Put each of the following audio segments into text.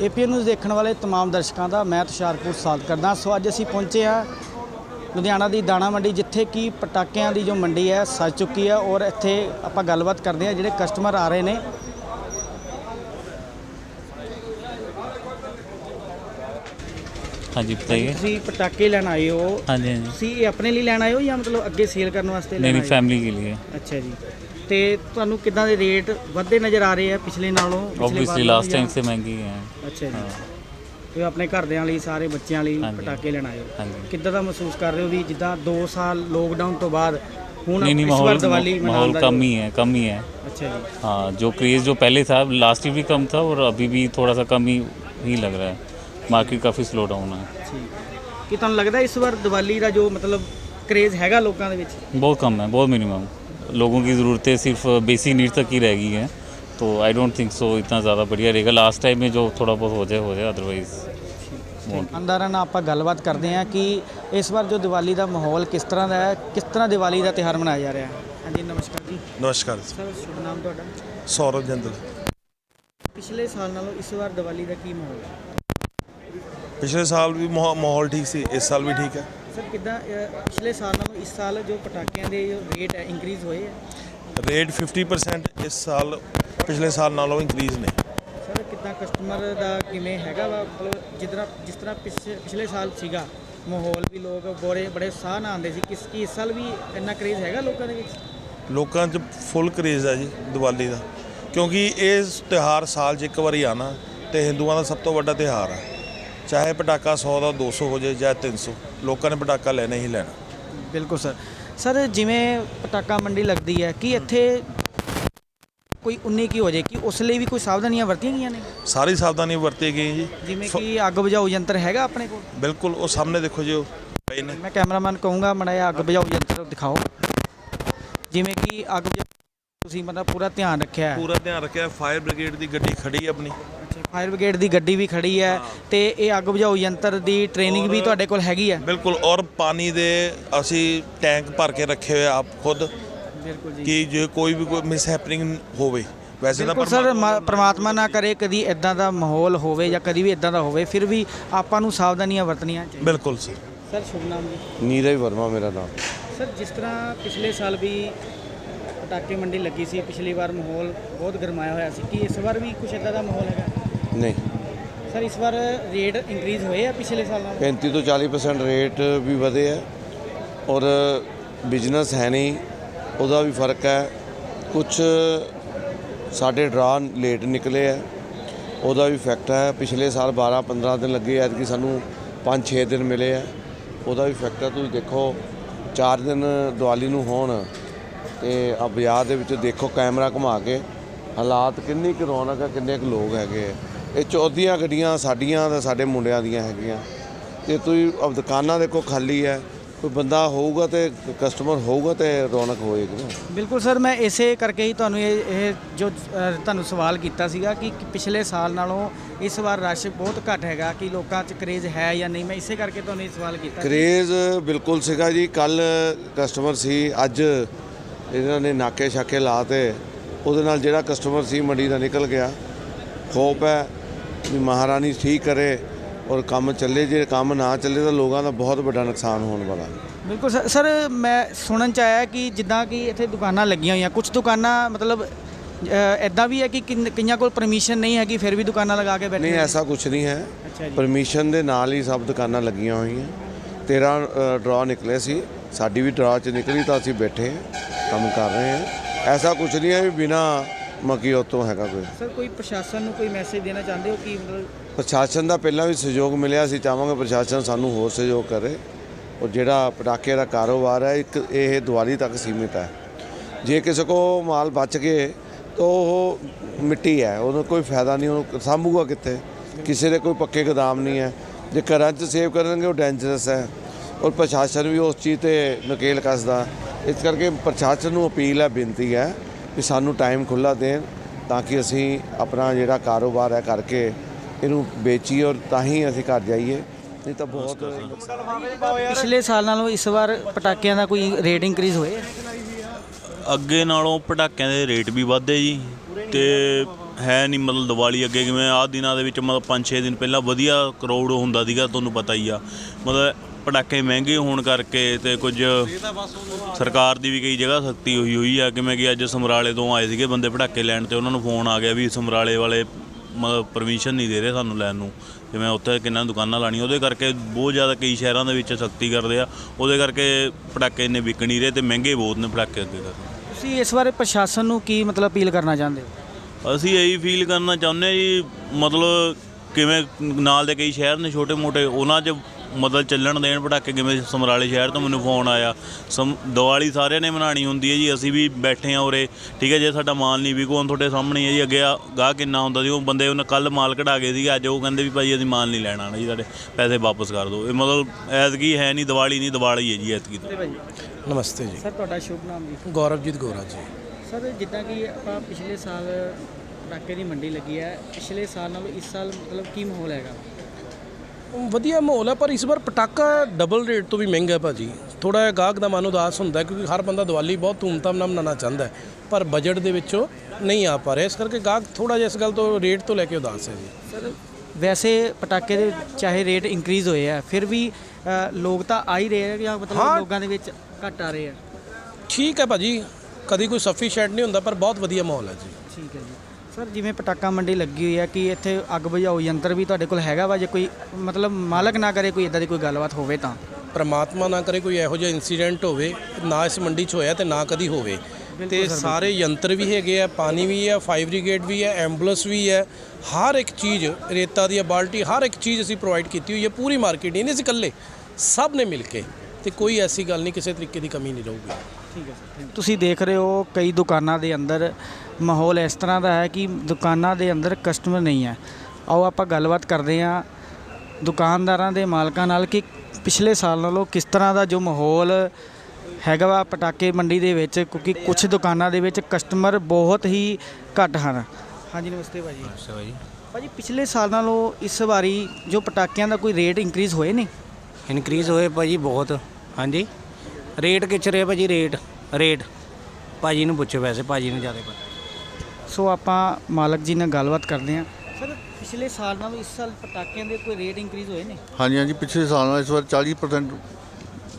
ਏਪੀਐਨ news ਦੇਖਣ ਵਾਲੇ तमाम ਦਰਸ਼ਕਾਂ ਦਾ ਮੈਂ ਤੁਸ਼ਾਰਪੁਰ ਸਵਾਗਤ ਕਰਦਾ ਸੋ ਅੱਜ ਅਸੀਂ ਪਹੁੰਚੇ ਹਾਂ ਲੁਧਿਆਣਾ ਦੀ ਦਾਣਾ ਮੰਡੀ ਜਿੱਥੇ ਕਿ ਪਟਾਕਿਆਂ ਦੀ ਜੋ ਮੰਡੀ ਹੈ ਸਜ ਚੁੱਕੀ ਹੈ ਔਰ ਇੱਥੇ ਆਪਾਂ ਗੱਲਬਾਤ ਕਰਦੇ ਹਾਂ ਜਿਹੜੇ ਕਸਟਮਰ ਆ ਰਹੇ ਨੇ हाँ जी बताइए ਤੁਸੀਂ ਪਟਾਕੇ ਲੈਣ ਆਏ ਹੋ हाँ जी हाँ जी ਤੁਸੀਂ ਇਹ ਆਪਣੇ ਲਈ ਲੈਣ ਆਏ ਹੋ ਜਾਂ ਮਤਲਬ ਅੱਗੇ ਸੇਲ ਕਰਨ ਵਾਸਤੇ नहीं ਲੈਣ नहीं ਆਏ ਹੋ? फैमिली के लिए ਅੱਛਾ ਜੀ ਤੇ ਤੁਹਾਨੂੰ ਕਿੱਦਾਂ ਦੇ ਰੇਟ ਵੱਧੇ ਨਜ਼ਰ ਆ ਰਹੇ ਆ ਪਿਛਲੇ ਨਾਲੋਂ ਪਿਛਲੇ ਵਾਰ ऑब्वियसली ਨਾਲੋਂ लास्ट टाइम ਜਾਂ- से महंगी है ਅੱਛਾ ਜੀ हाँ ਤੇ ਆਪਣੇ ਘਰਦਿਆਂ ਲਈ ਸਾਰੇ ਬੱਚਿਆਂ ਲਈ ਹਾਂਜੀ। ਪਟਾਕੇ ਲੈਣ ਆਏ ਹੋ हाँ जी ਕਿੱਦਾਂ ਦਾ ਮਹਿਸੂਸ ਕਰ ਰਹੇ ਹੋ ਵੀ ਜਿੱਦਾਂ 2 ਸਾਲ ਲੋਕਡਾਊਨ ਤੋਂ ਬਾਅਦ ਹੁਣ नहीं नहीं ਇਸ ਵਾਰ माहौल ਦੀਵਾਲੀ माहौल ਮਨਾਉਣ ਦਾ कम ही है कम ही है ਅੱਛਾ ਜੀ हाँ जो क्रेज़ जो पहले था लास्ट ईयर भी कम था और अभी भी थोड़ा सा कम ही ही लग रहा है मार्केट काफ़ी स्लो डाउन है ਠੀਕ ਕੀ ਤੁਹਾਨੂੰ ਲੱਗਦਾ ਇਸ ਵਾਰ ਦੀਵਾਲੀ ਦਾ ਜੋ ਮਤਲਬ ਕ੍ਰੇਜ਼ ਹੈਗਾ ਲੋਕਾਂ ਦੇ ਵਿੱਚ बहुत कम है बहुत मिनिमम लोगों की ज़रूरतें सिर्फ बेसिक नीड तक ही रह गई हैं तो आई डोंट थिंक सो इतना ज़्यादा बढ़िया रहेगा लास्ट टाइम में जो थोड़ा बहुत हो जाए हो जाए अदरवाइज़ ਅੰਦਾਰਾਂ ਨਾਲ ਆਪਾਂ ਗੱਲਬਾਤ ਕਰਦੇ ਹਾਂ ਕਿ ਇਸ ਵਾਰ ਜੋ ਦੀਵਾਲੀ ਦਾ ਮਾਹੌਲ ਕਿਸ ਤਰ੍ਹਾਂ ਦਾ ਹੈ ਕਿਸ ਤਰ੍ਹਾਂ ਦੀਵਾਲੀ ਦਾ ਤਿਉਹਾਰ ਮਨਾਇਆ ਜਾ ਰਿਹਾ ਹੈ ਹਾਂਜੀ ਨਮਸਕਾਰ ਜੀ ਨਮਸਕਾਰ ਸਰ ਸ਼ੁਭ ਨਾਮ ਤੁਹਾਡਾ ਸੌਰਵ ਜੰਦਲ ਪਿਛਲੇ ਸਾਲ ਨਾਲੋਂ ਇਸ ਵਾਰ ਦੀਵਾਲੀ ਦਾ ਕੀ ਮਾਹੌਲ ਹੈ ਪਿਛਲੇ ਸਾਲ ਵੀ ਮਾਹੌ- ਮਾਹੌਲ ਠੀਕ ਸੀ ਇਸ ਸਾਲ ਵੀ ਠੀਕ ਹੈ ਸਰ ਕਿੱਦਾਂ ਪਿਛਲੇ ਸਾਲ ਨਾਲੋਂ ਇਸ ਸਾਲ ਜੋ ਪਟਾਕਿਆਂ ਦੇ ਰੇਟ ਹੈ ਇੰਕਰੀਜ਼ ਹੋਏ ਹੈ? ਰੇਟ 50% ਇਸ ਸਾਲ ਪਿਛਲੇ ਸਾਲ ਨਾਲੋਂ ਇੰਕਰੀਜ਼ ਨੇ। ਸਰ ਕਿੱਦਾਂ ਕਸਟਮਰ ਦਾ ਕਿਵੇਂ ਹੈਗਾ ਵਾ? ਮਤਲਬ ਜਿਸ ਤਰ੍ਹਾਂ ਪਿਛ- ਪਿਛਲੇ ਸਾਲ ਸੀਗਾ ਮਾਹੌਲ ਵੀ ਲੋਕ ਬੜੇ ਬੜੇ ਸਾਹ ਨਾਲ ਆਉਂਦੇ ਸੀ ਕਿਸ ਕੀ ਇਸ ਸਾਲ ਵੀ ਇੰਨਾ ਕਰੇਜ਼ ਹੈਗਾ ਲੋਕਾਂ ਦੇ ਵਿੱਚ? ਲੋਕਾਂ 'ਚ ਫੁੱਲ ਕਰੇਜ਼ ਹੈ ਜੀ ਦੀਵਾਲੀ ਦਾ। ਕਿਉਂਕਿ ਇਹ ਤਿਉਹਾਰ ਸਾਲ 'ਚ ਇੱਕ ਵਾਰੀ ਆਣਾ ਤੇ ਹਿੰਦੂਆਂ ਦਾ ਸਭ ਤੋਂ ਵੱਡਾ ਤਿਉਹਾਰ ਹੈ ਚਾਹੇ ਪਟਾਕਾ 100 ਦਾ 200 ਹੋ ਜਾਏ ਜਾਂ 300 ਲੋਕਾਂ ਨੇ ਪਟਾਕਾ ਲੈਣਾ ਹੀ ਲੈਣਾ। ਬਿਲਕੁਲ ਸਰ। ਸਰ ਜਿਵੇਂ ਪਟਾਕਾ ਮੰਡੀ ਲੱਗਦੀ ਹੈ ਕਿ ਇੱਥੇ ਕੋਈ 19 ਕੀ ਹੋ ਜਾਏ? ਕਿ ਉਸ ਲਈ ਵੀ ਕੋਈ ਸਾਵਧਾਨੀਆਂ ਵਰਤੀਆਂ ਗਈਆਂ ਨੇ? ਸਾਰੀ ਸਾਵਧਾਨੀ ਵਰਤੀ ਗਈ ਜੀ। ਜਿਵੇਂ ਕਿ ਅੱਗ ਬੁਝਾਊ ਯੰਤਰ ਹੈਗਾ ਆਪਣੇ ਕੋਲ? ਬਿਲਕੁਲ ਉਹ ਸਾਹਮਣੇ ਦੇਖੋ ਜੀ ਪਏ ਨੇ। ਮੈਂ ਕੈਮਰਾਮੈਨ ਕਹੂੰਗਾ ਮੜਾਇਆ ਅੱਗ ਬੁਝਾਊ ਯੰਤਰ ਦਿਖਾਓ। ਜਿਵੇਂ ਕਿ ਅੱਗ ਤੁਸੀਂ ਮਤਲਬ ਪੂਰਾ ਧਿਆਨ ਰੱਖਿਆ ਪੂਰਾ ਧਿਆਨ ਰੱਖਿਆ ਫਾਇਰ ਬ੍ਰਿਗੇਡ ਦੀ ਗੱਡੀ ਖੜੀ ਹੈ ਆਪਣੀ। ਫਾਇਰ ਬ੍ਰਿਗੇਡ ਦੀ ਗੱਡੀ ਵੀ ਖੜੀ ਹੈ ਤੇ ਇਹ ਅੱਗ ਬੁਝਾਊ ਯੰਤਰ ਦੀ ਟ੍ਰੇਨਿੰਗ ਵੀ ਤੁਹਾਡੇ ਕੋਲ ਹੈਗੀ ਹੈ? ਬਿਲਕੁਲ ਔਰ ਪਾਣੀ ਦੇ ਅਸੀਂ ਟੈਂਕ ਭਰ ਕੇ ਰੱਖੇ ਹੋਏ ਆਪ ਖੁਦ ਬਿਲਕੁਲ ਜੀ। ਕਿ ਜੇ ਕੋਈ ਵੀ ਕੋਈ ਮਿਸ ਹੈਪਨਿੰਗ ਹੋਵੇ। ਵੈਸੇ ਤਾਂ ਸਰ ਪਰਮਾਤਮਾ ਨਾ ਕਰੇ ਕਦੀ ਇਦਾਂ ਦਾ ਮਾਹੌਲ ਹੋਵੇ ਜਾਂ ਕਦੀ ਵੀ ਇਦਾਂ ਦਾ ਹੋਵੇ ਫਿਰ ਵੀ ਆਪਾਂ ਨੂੰ ਸਾਵਧਾਨੀਆਂ ਵਰਤਣੀਆਂ ਚਾਹੀਦੀਆਂ। ਬਿਲਕੁਲ ਸਰ ਸਰ ਸ਼ੁਭ ਨਾਮ ਜੀ। ਨੀਰਜ ਵਰਮਾ ਮੇਰਾ ਨਾਮ। ਸਰ ਜਿਸ ਤਰ੍ਹਾਂ ਪਿਛਲੇ ਸਾਲ ਵੀ ਪਟਾਕੇ ਮੰਡੀ ਲੱਗੀ ਸੀ ਪਿਛਲੀ ਵਾਰ ਮਾਹੌਲ ਬਹੁਤ ਗਰਮਾਇਆ ਹੋਇਆ ਸੀ ਕਿ ਇਸ ਵਾਰ ਵੀ ਕੁਝ ਇਦਾਂ ਦਾ ਮਾਹੌਲ ਹੈਗਾ? ਨਹੀਂ। ਸਰ ਇਸ ਵਾਰ ਰੇਟ ਇੰਕਰੀਜ਼ ਹੋਏ ਆ ਪਿਛਲੇ ਸਾਲ ਨਾਲੋਂ 35 ਤੋਂ 40% ਰੇਟ ਵੀ ਵਧੇ ਹੈ ਔਰ ਬਿਜ਼ਨਸ ਹੈ ਨਹੀਂ ਉਹਦਾ ਵੀ ਫ਼ਰਕ ਹੈ। ਕੁਝ ਸਾਡੇ ਡਰਾ ਲੇਟ ਨਿਕਲੇ ਹੈ ਉਹਦਾ ਵੀ ਫੈਕਟ ਹੈ। ਪਿਛਲੇ ਸਾਲ 12 15 ਦਿਨ ਲੱਗੇ ਐਤਕੀ ਸਾਨੂੰ 5-6 ਦਿਨ ਮਿਲੇ ਹੈ ਉਹਦਾ ਵੀ ਫੈਕਟ ਹੈ। ਤੁਸੀਂ ਦੇਖੋ 4 ਦਿਨ ਦੀਵਾਲੀ ਨੂੰ ਹੋਣ ਤੇ ਆ ਬਾਜ਼ਾਰ ਦੇ ਵਿੱਚ ਦੇਖੋ ਕੈਮਰਾ ਘੁਮਾ ਕੇ ਹਾਲਾਤ ਕਿੰਨੀ ਕੁ ਰੌਣਕ ਹੈ ਕਿੰਨੇ ਕੁ ਲੋਕ ਹੈਗੇ ਹੈ। ਇਹ ਚੌਧੀਆਂ ਗੱਡੀਆਂ ਸਾਡੀਆਂ ਤੇ ਸਾਡੇ ਮੁੰਡਿਆਂ ਦੀਆਂ ਹੈਗੀਆਂ। ਤੇ ਤੁਸੀਂ ਅਬ ਦੁਕਾਨਾਂ ਦੇਖੋ ਖਾਲੀ ਹੈ। ਕੋਈ ਬੰਦਾ ਹੋਊਗਾ ਤੇ ਕਸਟਮਰ ਹੋਊਗਾ ਤੇ ਰੌਣਕ ਹੋਏਗੀ ਨਾ। ਬਿਲਕੁਲ ਸਰ ਮੈਂ ਇਸੇ ਕਰਕੇ ਹੀ ਤੁਹਾਨੂੰ ਇਹ ਇਹ ਜੋ ਤੁਹਾਨੂੰ ਸਵਾਲ ਕੀਤਾ ਸੀਗਾ ਕਿ ਕਿ ਪਿਛਲੇ ਸਾਲ ਨਾਲੋਂ ਇਸ ਵਾਰ ਰਸ਼ ਬਹੁਤ ਘੱਟ ਹੈਗਾ ਕਿ ਲੋਕਾਂ 'ਚ ਕਰੇਜ਼ ਹੈ ਜਾਂ ਨਹੀਂ। ਮੈਂ ਇਸੇ ਕਰਕੇ ਤੁਹਾਨੂੰ ਇਹ ਸਵਾਲ ਕੀਤਾ ਕਰੇਜ਼ ਬਿਲਕੁਲ ਸੀਗਾ ਜੀ। ਕੱਲ ਕਸਟਮਰ ਸੀ ਅੱਜ ਇਹਨਾਂ ਨੇ ਨਾਕੇ ਛਾਕੇ ਲਾਤੇ ਉਹਦੇ ਨਾਲ ਜਿਹੜਾ ਕਸਟਮਰ ਸੀ ਮੰਡੀ ਦਾ ਨਿਕਲ ਗਿਆ। ਹੋਪ ਹੈ। ਵੀ ਮਹਾਰਾਣੀ ਠੀਕ ਕਰੇ ਔਰ ਕੰਮ ਚੱਲੇ ਜੇ ਕੰਮ ਨਾ ਚੱਲੇ ਤਾਂ ਲੋਕਾਂ ਦਾ ਬਹੁਤ ਵੱਡਾ ਨੁਕਸਾਨ ਹੋਣ ਵਾਲਾ ਬਿਲਕੁਲ ਸਰ ਸਰ ਮੈਂ ਸੁਣਨ ਚ ਆਇਆ ਕਿ ਜਿੱਦਾਂ ਕਿ ਇੱਥੇ ਦੁਕਾਨਾਂ ਲੱਗੀਆਂ ਹੋਈਆਂ ਕੁਝ ਦੁਕਾਨਾਂ ਮਤਲਬ ਐਦਾਂ ਵੀ ਹੈ ਕਿ ਕਿੰਨ- ਕਈਆਂ ਕੋਲ ਪਰਮਿਸ਼ਨ ਨਹੀਂ ਹੈਗੀ ਫਿਰ ਵੀ ਦੁਕਾਨਾਂ ਲਗਾ ਕੇ ਬੈਠੇ ਨਹੀਂ। ਐਸਾ ਕੁਝ ਨਹੀਂ ਹੈ। ਅੱਛਾ ਜੀ। ਪਰਮਿਸ਼ਨ ਦੇ ਨਾਲ ਹੀ ਸਭ ਦੁਕਾਨਾਂ ਲੱਗੀਆਂ ਹੋਈਆਂ। 13 ਡਰਾ ਨਿਕਲੇ ਸੀ। ਸਾਡੀ ਵੀ ਡਰਾ ਚ ਨਿਕਲੀ ਤਾਂ ਅਸੀਂ ਬੈਠੇ ਹਾਂ ਕੰਮ ਕਰ ਰਹੇ ਹਾਂ। ਐਸਾ ਕੁਝ ਨਹੀਂ ਹੈ ਵੀ ਬਿਨਾ ਮਕੀ ਉਤੋਂ ਹੈਗਾ ਕੋਈ। ਸਰ ਕੋਈ ਪ੍ਰਸ਼ਾਸਨ ਨੂੰ ਕੋਈ ਮੈਸੇਜ ਦੇਣਾ ਚਾਹੁੰਦੇ ਹੋ ਕਿ ਮਤਲਬ ਪ੍ਰਸ਼ਾਸਨ ਦਾ ਪਹਿਲਾਂ ਵੀ ਸਹਿਯੋਗ ਮਿਲਿਆ ਸੀ ਚਾਹਾਂਗੇ ਪ੍ਰਸ਼ਾਸਨ ਸਾਨੂੰ ਹੋਰ ਸਹਿਯੋਗ ਕਰੇ। ਔਰ ਜਿਹੜਾ ਪਟਾਕੇ ਦਾ ਕਾਰੋਬਾਰ ਹੈ ਇੱਕ ਇਹ ਦੀਵਾਲੀ ਤੱਕ ਸੀਮਿਤ ਹੈ। ਜੇ ਕਿਸੇ ਕੋ ਮਾਲ ਬਚ ਗਏ ਤਾਂ ਉਹ ਮਿੱਟੀ ਹੈ ਉਹਨੂੰ ਕੋਈ ਫਾਇਦਾ ਨਹੀਂ ਉਹਨੂੰ ਸਾਂਭੂਗਾ ਕਿੱਥੇ? ਕਿਸੇ ਦੇ ਕੋਈ ਪੱਕੇ ਗੋਦਾਮ ਨਹੀਂ ਹੈ। ਜੇ ਘਰਾਂ 'ਚ ਸੇਵ ਕਰਨਗੇ ਉਹ ਡੇਂਜਰਸ ਹੈ। ਔਰ ਪ੍ਰਸ਼ਾਸਨ ਵੀ ਉਸ ਚੀਜ਼ ਤੇ ਨਕੇਲ ਕੱਸਦਾ। ਇਸ ਕਰਕੇ ਪ੍ਰਸ਼ਾਸਨ ਨੂੰ ਅਪੀਲ ਹੈ ਬੇਨਤੀ ਹੈ ਕਿ ਸਾਨੂੰ ਟਾਈਮ ਖੁੱਲ੍ਹਾ ਦੇਣ ਤਾਂ ਕਿ ਅਸੀਂ ਆਪਣਾ ਜਿਹੜਾ ਕਾਰੋਬਾਰ ਹੈ ਕਰਕੇ ਇਹਨੂੰ ਵੇਚੀਏ ਔਰ ਤਾਂ ਹੀ ਅਸੀਂ ਘਰ ਜਾਈਏ। ਨਹੀਂ ਤਾਂ ਬਹੁਤ ਪਿਛਲੇ ਸਾਲ ਨਾਲੋਂ ਇਸ ਵਾਰ ਪਟਾਕਿਆਂ ਦਾ ਕੋਈ ਰੇਟ ਇੰਕਰੀਜ਼ ਹੋਏ ਹੈ? ਅੱਗੇ ਨਾਲੋਂ ਪਟਾਕਿਆਂ ਦੇ ਰੇਟ ਵੀ ਵਧੇ ਜੀ ਤੇ ਹੈ ਨਹੀਂ ਮਤਲਬ ਦੀਵਾਲੀ ਅੱਗੇ ਕਿਵੇਂ ਆਹ ਦਿਨਾਂ ਦੇ ਵਿੱਚ ਮਤਲਬ 5-6 ਦਿਨ ਪਹਿਲਾਂ ਵਧੀਆ ਕਰੋੜ ਹੁੰਦਾ ਸੀਗਾ ਤੁਹਾਨੂੰ ਪਤਾ ਹੀ ਆ। ਮਤਲਬ ਪਟਾਕੇ ਮਹਿੰਗੇ ਹੋਣ ਕਰਕੇ ਤੇ ਕੁਝ ਸਰਕਾਰ ਦੀ ਵੀ ਕਈ ਜਗ੍ਹਾ ਸਖਤੀ ਹੋਈ ਹੋਈ ਆ ਕਿਵੇਂ ਕਿ ਅੱਜ ਸਮਰਾਲੇ ਤੋਂ ਆਏ ਸੀਗੇ ਬੰਦੇ ਪਟਾਕੇ ਲੈਣ ਤੇ ਉਹਨਾਂ ਨੂੰ ਫੋਨ ਆ ਗਿਆ ਵੀ ਸਮਰਾਲੇ ਵਾਲੇ ਪਰਮਿਸ਼ਨ ਨਹੀਂ ਦੇ ਰਹੇ ਸਾਨੂੰ ਲੈਣ ਨੂੰ ਜਿਵੇਂ ਉੱਥੇ ਕਿੰਨਾ ਦੁਕਾਨਾਂ ਲਾਣੀਆਂ ਉਹਦੇ ਕਰਕੇ ਬਹੁਤ ਜ਼ਿਆਦਾ ਕਈ ਸ਼ਹਿਰਾਂ ਦੇ ਵਿੱਚ ਸਖਤੀ ਕਰਦੇ ਆ ਉਹਦੇ ਕਰਕੇ ਪਟਾਕੇ ਇੰਨੇ ਵਿਕ ਨਹੀਂ ਰਹੇ ਤੇ ਮਹਿੰਗੇ ਬਹੁਤ ਨੇ ਪਟਾਕੇ ਅੱਗੇ ਕਰਕੇ ਤੁਸੀਂ ਇਸ ਬਾਰੇ ਪ੍ਰਸ਼ਾਸਨ ਨੂੰ ਕੀ ਮਤਲਬ ਅਪੀਲ ਕਰਨਾ ਚਾਹੁੰਦੇ ਹੋ? ਅਸੀਂ ਇਹੀ ਫੀਲ ਕਰਨਾ ਚਾਹੁੰਦੇ ਜੀ ਮਤਲਬ ਕਿਵੇਂ ਨਾਲ ਦੇ ਕਈ ਸ਼ਹਿਰ ਨੇ ਛੋਟੇ ਮੋਟੇ ਉਹਨਾਂ 'ਚ ਮਤਲਬ ਚੱਲਣ ਦੇਣ ਪਟਾਕੇ ਕਿਵੇਂ ਸਮਰਾਲੇ ਸ਼ਹਿਰ ਤੋਂ ਮੈਨੂੰ ਫੋਨ ਆਇਆ। ਸਮ ਦੀਵਾਲੀ ਸਾਰਿਆਂ ਨੇ ਮਨਾਣੀ ਹੁੰਦੀ ਹੈ ਜੀ ਅਸੀਂ ਵੀ ਬੈਠੇ ਆ ਉਰੇ। ਠੀਕ ਹੈ ਜੇ ਸਾਡਾ ਮਾਲ ਨਹੀਂ ਵਿਕੂ ਤੁਹਾਡੇ ਸਾਹਮਣੇ ਹੀ ਜੀ ਅੱਗੇ ਆ ਗਾਹ ਕਿੰਨਾ ਹੁੰਦਾ ਸੀ ਉਹ ਬੰਦੇ ਉਹਨੇ ਕੱਲ ਮਾਲ ਕਢਾ ਗਏ ਸੀਗੇ ਅੱਜ ਉਹ ਕਹਿੰਦੇ ਵੀ ਭਾਈ ਅਸੀਂ ਮਾਲ ਨਹੀਂ ਲੈਣਾ ਜੀ ਸਾਡੇ ਪੈਸੇ ਵਾਪਸ ਕਰ ਦਿਓ। ਇਹ ਮਤਲਬ ਐਤਕੀ ਹੈ ਨਹੀਂ ਦੀਵਾਲੀ ਨਹੀਂ ਦੀਵਾਲੀ ਹੈ ਜੀ ਐਤਕੀ ਤਾਂ। ਨਮਸਤੇ ਜੀ। ਸਰ ਤੁਹਾਡਾ ਸ਼ੁਭ ਨਾਮ ਜੀ ਗੌਰਵਜੀਤ ਗੋਰਾ ਜੀ। ਸਰ ਜਿੱਦਾਂ ਕਿ ਆਪਾਂ ਪਿਛਲੇ ਸਾਲ ਪਟਾਕੇ ਦੀ ਮੰਡੀ ਲੱਗੀ ਹੈ ਪਿਛਲੇ ਸਾਲ ਨਾਲੋਂ ਇਸ ਸਾਲ ਮਤਲਬ ਕੀ ਮਾਹੌਲ ਹੈਗਾ? ਵਧੀਆ ਮਾਹੌਲ ਹੈ ਪਰ ਇਸ ਵਾਰ ਪਟਾਕਾ ਡਬਲ ਰੇਟ ਤੋਂ ਵੀ ਮਹਿੰਗਾ ਹੈ ਭਾਜੀ। ਥੋੜਾ ਜਿਹਾ ਗਾਹਕ ਦਾ ਮਨ ਉਦਾਸ ਹੁੰਦਾ ਕਿਉਂਕਿ ਹਰ ਬੰਦਾ ਦੀਵਾਲੀ ਬਹੁਤ ਧੂਮਧਾਮ ਨਾਲ ਮਨਾਉਣਾ ਚਾਹੁੰਦਾ ਹੈ ਪਰ ਬਜਟ ਦੇ ਵਿੱਚੋਂ ਨਹੀਂ ਆ ਪਾ ਰਿਹਾ। ਇਸ ਕਰਕੇ ਗਾਹਕ ਥੋੜਾ ਜਿਹਾ ਇਸ ਗੱਲ ਤੋਂ ਰੇਟ ਤੋਂ ਲੈ ਕੇ ਉਦਾਸ ਹੈ ਜੀ। ਸਰ ਵੈਸੇ ਪਟਾਕੇ ਦੇ ਚਾਹੇ ਰੇਟ ਇੰਕਰੀਜ਼ ਹੋਏ ਆ ਫਿਰ ਵੀ ਲੋਕ ਤਾਂ ਆ ਹੀ ਰਹੇ ਆ ਜਾਂ ਮਤਲਬ ਲੋਕਾਂ ਦੇ ਵਿੱਚ ਘਟ ਆ ਰਹੇ ਆ ਠੀਕ ਹੈ ਭਾਜੀ ਕਦੀ ਕੋਈ ਸਫੀਸ਼ੀਐਂਟ ਨਹੀਂ ਹੁੰਦਾ ਪਰ ਬਹੁਤ ਵਧੀਆ ਮਾਹੌਲ ਹੈ ਜੀ। ਠੀਕ ਹੈ ਜੀ। ਸਰ ਜਿਵੇਂ ਪਟਾਕਾ ਮੰਡੀ ਲੱਗੀ ਹੋਈ ਹੈ ਕਿ ਇੱਥੇ ਅੱਗ ਬੁਝਾਊ ਯੰਤਰ ਵੀ ਤੁਹਾਡੇ ਕੋਲ ਹੈਗਾ ਵਾ? ਜੇ ਕੋਈ ਮਤਲਬ ਮਾਲਕ ਨਾ ਕਰੇ ਕੋਈ ਇਦਾਂ ਦੀ ਕੋਈ ਗੱਲਬਾਤ ਹੋਵੇ ਤਾਂ? ਪ੍ਰਮਾਤਮਾ ਨਾ ਕਰੇ ਕੋਈ ਇਹੋ ਜਿਹਾ ਇਨਸੀਡੈਂਟ ਹੋਵੇ ਨਾ ਇਸ ਮੰਡੀ 'ਚ ਹੋਇਆ ਤੇ ਨਾ ਕਦੀ ਹੋਵੇ। ਤੇ ਸਾਰੇ ਯੰਤਰ ਵੀ ਹੈਗੇ ਆ ਪਾਣੀ ਵੀ ਹੈ ਫਾਇਰ ਬ੍ਰਿਗੇਡ ਵੀ ਹੈ ਐਂਬੂਲੈਂਸ ਵੀ ਹੈ ਹਰ ਇੱਕ ਚੀਜ਼ ਰੇਤਾ ਦੀ ਬਾਲਟੀ ਹਰ ਇੱਕ ਚੀਜ਼ ਅਸੀਂ ਪ੍ਰੋਵਾਈਡ ਕੀਤੀ ਹੋਈ ਹੈ ਪੂਰੀ ਮਾਰਕੀਟ ਨਹੀਂ ਅਸੀਂ ਇਕੱਲੇ ਸਭ ਨੇ ਮਿਲ ਕੇ। ਤੇ ਕੋਈ ਐਸੀ ਗੱਲ ਨਹੀਂ ਕਿਸੇ ਤਰੀਕੇ ਦੀ ਕਮੀ ਨਹੀਂ ਰਹੂਗੀ। ਤੁਸੀਂ ਦੇਖ ਰਹੇ ਹੋ ਕਈ ਦੁਕਾਨਾਂ ਦੇ ਅੰਦਰ ਮਾਹੌਲ ਇਸ ਤਰ੍ਹਾਂ ਦਾ ਹੈ ਕਿ ਦੁਕਾਨਾਂ ਦੇ ਅੰਦਰ ਕਸਟਮਰ ਨਹੀਂ ਹੈ। ਆਓ ਆਪਾਂ ਗੱਲਬਾਤ ਕਰਦੇ ਹਾਂ ਦੁਕਾਨਦਾਰਾਂ ਦੇ ਮਾਲਕਾਂ ਨਾਲ ਕਿ ਪਿਛਲੇ ਸਾਲ ਨਾਲੋਂ ਕਿਸ ਤਰ੍ਹਾਂ ਦਾ ਜੋ ਮਾਹੌਲ ਹੈਗਾ ਵਾ ਪਟਾਕੇ ਮੰਡੀ ਦੇ ਵਿੱਚ ਕਿਉਂਕਿ ਕੁਝ ਦੁਕਾਨਾਂ ਦੇ ਵਿੱਚ ਕਸਟਮਰ ਬਹੁਤ ਹੀ ਘੱਟ ਹਨ। ਹਾਂਜੀ ਨਮਸਤੇ ਭਾਜੀ। ਅੱਛਾ ਭਾਈ ਭਾਜੀ ਪਿਛਲੇ ਸਾਲ ਨਾਲੋਂ ਇਸ ਵਾਰੀ ਜੋ ਪਟਾਕਿਆਂ ਦਾ ਕੋਈ ਰੇਟ ਇੰਕਰੀਜ਼ ਹੋਏ ਨੇ? ਇਨਕਰੀਜ਼ ਹੋਏ ਭਾਜੀ ਬਹੁਤ। ਹਾਂਜੀ। ਰੇਟ ਕਿੱਚ ਰਿਹਾ ਭਾਜੀ ਰੇਟ ਰੇਟ? ਭਾਜੀ ਨੂੰ ਪੁੱਛੋ ਵੈਸੇ ਭਾਜੀ ਨੂੰ ਜ਼ਿਆਦਾ ਪਤਾ। ਸੋ ਆਪਾਂ ਮਾਲਕ ਜੀ ਨਾਲ ਗੱਲਬਾਤ ਕਰਦੇ ਹਾਂ। ਸਰ ਪਿਛਲੇ ਸਾਲ ਨਾਲੋਂ ਇਸ ਸਾਲ ਪਟਾਕਿਆਂ ਦੇ ਕੋਈ ਰੇਟ ਇੰਕਰੀਜ਼ ਹੋਏ ਨੇ? ਹਾਂਜੀ ਹਾਂਜੀ ਪਿਛਲੇ ਸਾਲ ਨਾਲ ਇਸ ਵਾਰ 40%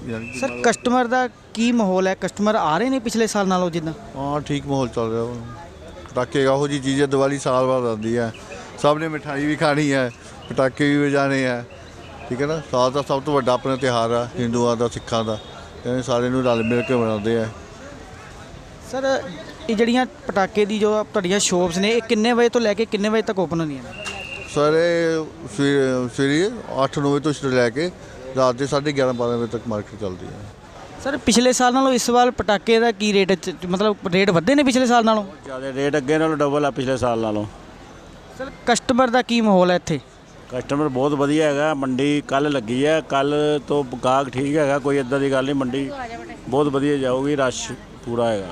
ਯਾਨੀ ਕਿ ਸਰ ਕਸਟਮਰ ਦਾ ਕੀ ਮਾਹੌਲ ਹੈ? ਕਸਟਮਰ ਆ ਰਹੇ ਨੇ ਪਿਛਲੇ ਸਾਲ ਨਾਲੋਂ ਜਿੱਦਾਂ? ਹਾਂ ਠੀਕ ਮਾਹੌਲ ਚੱਲ ਰਿਹਾ ਵਾ। ਪਟਾਕੇ ਇਹੋ ਜੀ ਚੀਜ਼ ਹੈ ਦੀਵਾਲੀ ਸਾਲ ਬਾਅਦ ਆਉਂਦੀ ਹੈ। ਸਭ ਨੇ ਮਿਠਾਈ ਵੀ ਖਾਣੀ ਹੈ ਪਟਾਕੇ ਵੀ ਵਜਾਣੇ ਹੈ। ਠੀਕ ਹੈ ਨਾ? ਸਾਲ ਦਾ ਸਭ ਤੋਂ ਵੱਡਾ ਆਪਣਾ ਤਿਉਹਾਰ ਆ ਹਿੰਦੂਆਂ ਦਾ ਸਿੱਖਾਂ ਦਾ। ਇਹ ਸਾਰੇ ਨੂੰ ਰਲ ਮਿਲ ਕੇ ਮਨਾਉਂਦੇ ਆ। ਸਰ ਇਹ ਜਿਹੜੀਆਂ ਪਟਾਕੇ ਦੀ ਜੋ ਤੁਹਾਡੀਆਂ ਸ਼ੋਪਸ ਨੇ ਇਹ ਕਿੰਨੇ ਵਜੇ ਤੋਂ ਲੈ ਕੇ ਕਿੰਨੇ ਵਜੇ ਤੱਕ ਓਪਨ ਹੁੰਦੀਆਂ ਨੇ? ਸਾਰੇ ਸਵੇਰੇ ਸਵੇਰੇ 8-9 ਵਜੇ ਤੋਂ ਸ਼ੁਰੂ ਲੈ ਕੇ ਰਾਤ ਦੇ 11:30 12 ਵਜੇ ਤੱਕ ਮਾਰਕੀਟ ਚੱਲਦੀ ਹੈ ਸਰ ਪਿਛਲੇ ਸਾਲ ਨਾਲੋਂ ਇਸ ਵਾਰ ਪਟਾਕੇ ਦਾ ਕੀ ਰੇਟ ਚ- ਮਤਲਬ ਰੇਟ ਵਧੇ ਨੇ ਪਿਛਲੇ ਸਾਲ ਨਾਲੋਂ? ਜ਼ਿਆਦਾ ਰੇਟ ਅੱਗੇ ਨਾਲੋਂ ਡਬਲ ਆ ਪਿਛਲੇ ਸਾਲ ਨਾਲੋਂ। ਸਰ ਕਸਟਮਰ ਦਾ ਕੀ ਮਾਹੌਲ ਹੈ ਇੱਥੇ? ਕਸਟਮਰ ਬਹੁਤ ਵਧੀਆ ਹੈਗਾ ਮੰਡੀ ਕੱਲ ਲੱਗੀ ਹੈ ਕੱਲ ਤੋਂ ਗਾਹਕ ਠੀਕ ਹੈਗਾ ਕੋਈ ਇਦਾਂ ਦੀ ਗੱਲ ਨਹੀਂ ਮੰਡੀ ਬਹੁਤ ਵਧੀਆ ਜਾਊਗੀ ਰਸ਼ ਪੂਰਾ ਹੈਗਾ।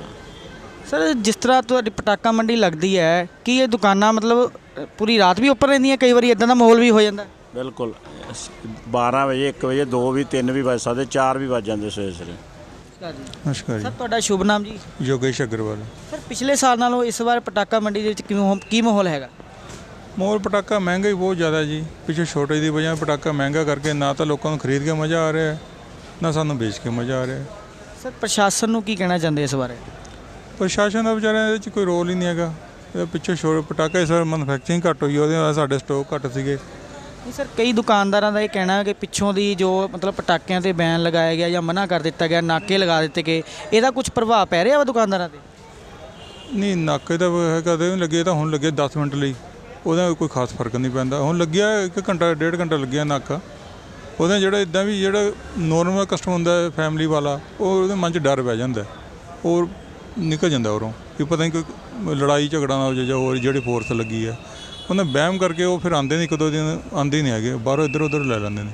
ਸਰ ਜਿਸ ਤਰ੍ਹਾਂ ਤੁਹਾਡੀ ਪਟਾਕਾ ਮੰਡੀ ਲੱਗਦੀ ਹੈ ਕੀ ਇਹ ਦੁਕਾਨਾਂ ਮਤਲਬ ਪੂਰੀ ਰਾਤ ਵੀ ਓਪਨ ਰਹਿੰਦੀਆਂ ਕਈ ਵਾਰੀ ਇਦਾਂ ਦਾ ਮਾਹੌਲ ਵੀ ਹੋ ਜਾਂਦਾ? ਬਿਲਕੁਲ 12 ਵਜੇ 1 ਵਜੇ 2 ਵੀ 3 ਵੀ ਵੱਜ ਸਕਦੇ 4 ਵੀ ਵੱਜ ਜਾਂਦੇ ਸਵੇਰੇ ਸਵੇਰੇ। ਨਮਸਕਾਰ ਸਰ ਤੁਹਾਡਾ ਸ਼ੁਭ ਨਾਮ ਜੀ? ਜੀ ਯੋਗੇਸ਼ ਅਗਰਵਾਲ। ਸਰ ਪਿਛਲੇ ਸਾਲ ਨਾਲੋਂ ਇਸ ਵਾਰ ਪਟਾਕਾ ਮੰਡੀ ਦੇ ਵਿੱਚ ਕਿਵੇਂ ਕੀ ਮਾਹੌਲ ਹੈਗਾ? ਮੋਰ ਪਟਾਕਾ ਮਹਿੰਗਾ ਹੀ ਬਹੁਤ ਜ਼ਿਆਦਾ ਜੀ। ਪਿੱਛੇ ਛੋਟੇ ਦੀ ਵਜ੍ਹਾ ਪਟਾਕਾ ਮਹਿੰਗਾ ਕਰਕੇ ਨਾ ਤਾਂ ਲੋਕਾਂ ਨੂੰ ਖਰੀਦ ਕੇ ਮਜ਼ਾ ਆ ਰਿਹਾ ਨਾ ਸਾਨੂੰ ਵੇਚ ਕੇ ਮਜ਼ਾ ਆ ਰਿਹਾ। ਸਰ ਪ੍ਰਸ਼ਾਸਨ ਨੂੰ ਕੀ ਕਹਿਣਾ ਚਾਹੁੰਦੇ ਇਸ ਬਾਰੇ? ਪ੍ਰਸ਼ਾਸਨ ਦਾ ਵਿਚਾਰਿਆਂ ਦੇ ਵਿੱਚ ਕੋਈ ਰੋਲ ਹੀ ਨਹੀਂ ਹੈਗਾ। ਪਿੱਛੇ ਛੋਟੇ ਪਟਾਕਾ ਇਸ ਵਾਰ ਮੈਨੂਫੈਕਚਰਿੰਗ ਘੱਟ ਹੋਈ ਉਹਦੇ ਨਾਲ ਸਾਡੇ ਸਟਾਕ ਘੱਟ ਸੀਗੇ। ਨਹੀਂ ਸਰ ਕਈ ਦੁਕਾਨਦਾਰਾਂ ਦਾ ਇਹ ਕਹਿਣਾ ਹੈ ਕਿ ਪਿੱਛੋਂ ਦੀ ਜੋ ਮਤਲਬ ਪਟਾਕਿਆਂ ਤੇ ਬੈਨ ਲਗਾਇਆ ਗਿਆ ਜਾਂ ਮਨਾ ਕਰ ਦਿੱਤਾ ਗਿਆ ਨਾਕੇ ਲਗਾ ਦਿੱਤੇ ਗਏ ਇਹਦਾ ਕੁਝ ਪ੍ਰਭਾਵ ਪੈ ਰਿਹਾ ਵਾ ਦੁਕਾਨਦਾਰਾਂ ਤੇ? ਨਹੀਂ ਨਾਕੇ ਦਾ ਹੈਗਾ ਤੇ ਲੱਗੇ ਤਾਂ ਹੁਣ ਲੱਗੇ 10 ਮਿੰਟ ਲਈ। ਉਹਦਾ ਕੋਈ ਖਾਸ ਫ਼ਰਕ ਨਹੀਂ ਪੈਂਦਾ। ਹੁਣ ਲੱਗਿਆ 1 ਘੰਟਾ ਡੇਢ ਘੰਟਾ ਲੱਗਿਆ ਨਾਕਾ। ਉਹਦਾ ਜਿਹੜਾ ਇਦਾਂ ਵੀ ਜਿਹੜਾ ਨੋਰਮਲ ਕਸਟਮਰ ਹੁੰਦਾ ਹੈ ਫੈਮਿਲੀ ਵਾਲਾ ਉਹ ਉਹਦੇ ਮਨ 'ਚ ਡਰ ਪੈ ਜਾਂਦਾ। ਉਹ ਨਿਕਲ ਜਾਂਦਾ ਉਰੋਂ ਕਿ ਪਤਾ ਨਹੀਂ ਕੋਈ ਲੜਾਈ ਝਗੜਾ ਨਾ ਹੋ ਜਾਏ ਜਾਂ ਹੋਰ ਜਿਹੜੀ ਫੋਰਸ ਲੱਗੀ ਹੈ। ਉਹਨੇ ਵਹਿਮ ਕਰਕੇ ਉਹ ਫਿਰ ਆਂਦੇ ਨਹੀਂ ਕਦੋਂ ਦਿਨ ਆਂਦੇ ਨਹੀਂ ਹੈਗੇ। ਬਾਹਰੋਂ ਇੱਧਰ ਉੱਧਰ ਲੈ ਲੈਂਦੇ ਨੇ।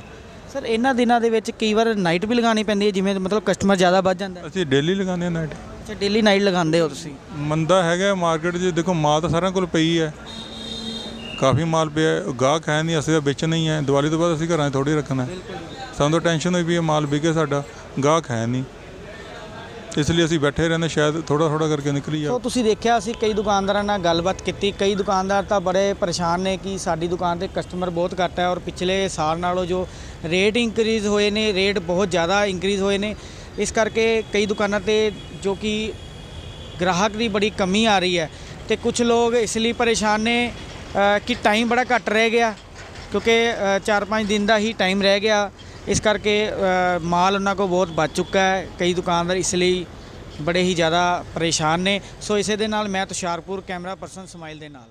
ਸਰ ਇਹਨਾਂ ਦਿਨਾਂ ਦੇ ਵਿੱਚ ਕਈ ਵਾਰ ਨਾਈਟ ਵੀ ਲਗਾਉਣੀ ਪੈਂਦੀ ਹੈ ਜਿਵੇਂ ਮਤਲਬ ਕਸਟਮਰ ਜ਼ਿਆਦਾ ਵੱਧ ਜਾਂਦਾ ਅਸੀਂ ਡੇਲੀ ਲਗਾਉਂਦੇ ਹਾਂ ਨਾਈਟ ਅੱਛਾ ਡੇਲੀ ਨਾਈਟ ਲਗਾਉਂਦੇ ਹੋ ਤੁਸੀਂ? ਮੰਦਾ ਹੈਗਾ ਮਾਰਕੀਟ 'ਚ। ਦੇਖੋ ਮਾਲ ਤਾਂ ਸਾਰਿਆਂ ਕੋਲ ਪਈ ਹੈ। ਕਾਫੀ ਮਾਲ ਪਿਆ ਹੈ, ਗਾਹਕ ਹੈ ਨਹੀਂ ਅਸੀਂ ਤਾਂ ਵੇਚਣਾ ਹੀ ਹੈ। ਦੀਵਾਲੀ ਤੋਂ ਬਾਅਦ ਅਸੀਂ ਘਰਾਂ 'ਚ ਥੋੜੀ ਰੱਖਣਾ ਹੈ। ਸਾਨੂੰ ਤਾਂ ਟੈਨਸ਼ਨ ਹੋਈ ਵੀ ਇਹ ਮਾਲ ਵਿਕੇ ਸਾਡਾ ਗਾਹਕ ਹੈ ਨਹੀਂ। ਇਸ ਲਈ ਅਸੀਂ ਬੈਠੇ ਰਹਿੰਦੇ ਸ਼ਾਇਦ ਥੋੜਾ ਥੋੜਾ ਕਰਕੇ ਨਿਕਲੀ ਸੋ ਤੁਸੀਂ ਦੇਖਿਆ ਅਸੀਂ ਕਈ ਦੁਕਾਨਦਾਰਾਂ ਨਾਲ ਗੱਲਬਾਤ ਕੀਤੀ ਕਈ ਦੁਕਾਨਦਾਰ ਤਾਂ ਬੜੇ ਪਰੇਸ਼ਾਨ ਨੇ ਕਿ ਸਾਡੀ ਦੁਕਾਨ ਤੇ ਕਸਟਮਰ ਬਹੁਤ ਘੱਟ ਹੈ ਔਰ ਪਿਛਲੇ ਸਾਲ ਨਾਲੋਂ ਜੋ ਰੇਟ ਇਨਕਰੀਜ਼ ਹੋਏ ਨੇ ਰੇਟ ਬਹੁਤ ਜ਼ਿਆਦਾ ਇਨਕਰੀਜ਼ ਹੋਏ ਨੇ। ਇਸ ਕਰਕੇ ਕਈ ਦੁਕਾਨਾਂ ਤੇ ਜੋ ਕਿ ਗ੍ਰਾਹਕ ਦੀ ਬੜੀ ਕਮੀ ਆ ਰਹੀ ਹੈ ਤੇ ਕੁਝ ਲੋਕ ਇਸ ਲਈ ਪਰੇਸ਼ਾਨ ਨੇ ਕਿ ਟਾਈਮ ਬੜਾ ਘੱਟ ਰਹਿ ਗਿਆ, ਕਿਉਂਕਿ 4-5 ਦਿਨ ਦਾ ਹੀ ਟਾਈਮ ਰਹਿ ਗਿਆ। ਇਸ ਕਰਕੇ ਮਾਲ ਉਹਨਾਂ ਕੋਲ ਬਹੁਤ ਬਚ ਚੁੱਕਾ ਹੈ। ਕਈ ਦੁਕਾਨਦਾਰ ਇਸ ਲਈ ਬੜੇ ਹੀ ਜ਼ਿਆਦਾ ਪਰੇਸ਼ਾਨ ਨੇ। ਸੋ ਇਸੇ ਦੇ ਨਾਲ ਮੈਂ ਤੁਸ਼ਾਰਪੁਰ ਕੈਮਰਾ ਪਰਸਨ ਸਮਾਈਲ ਦੇ ਨਾਲ।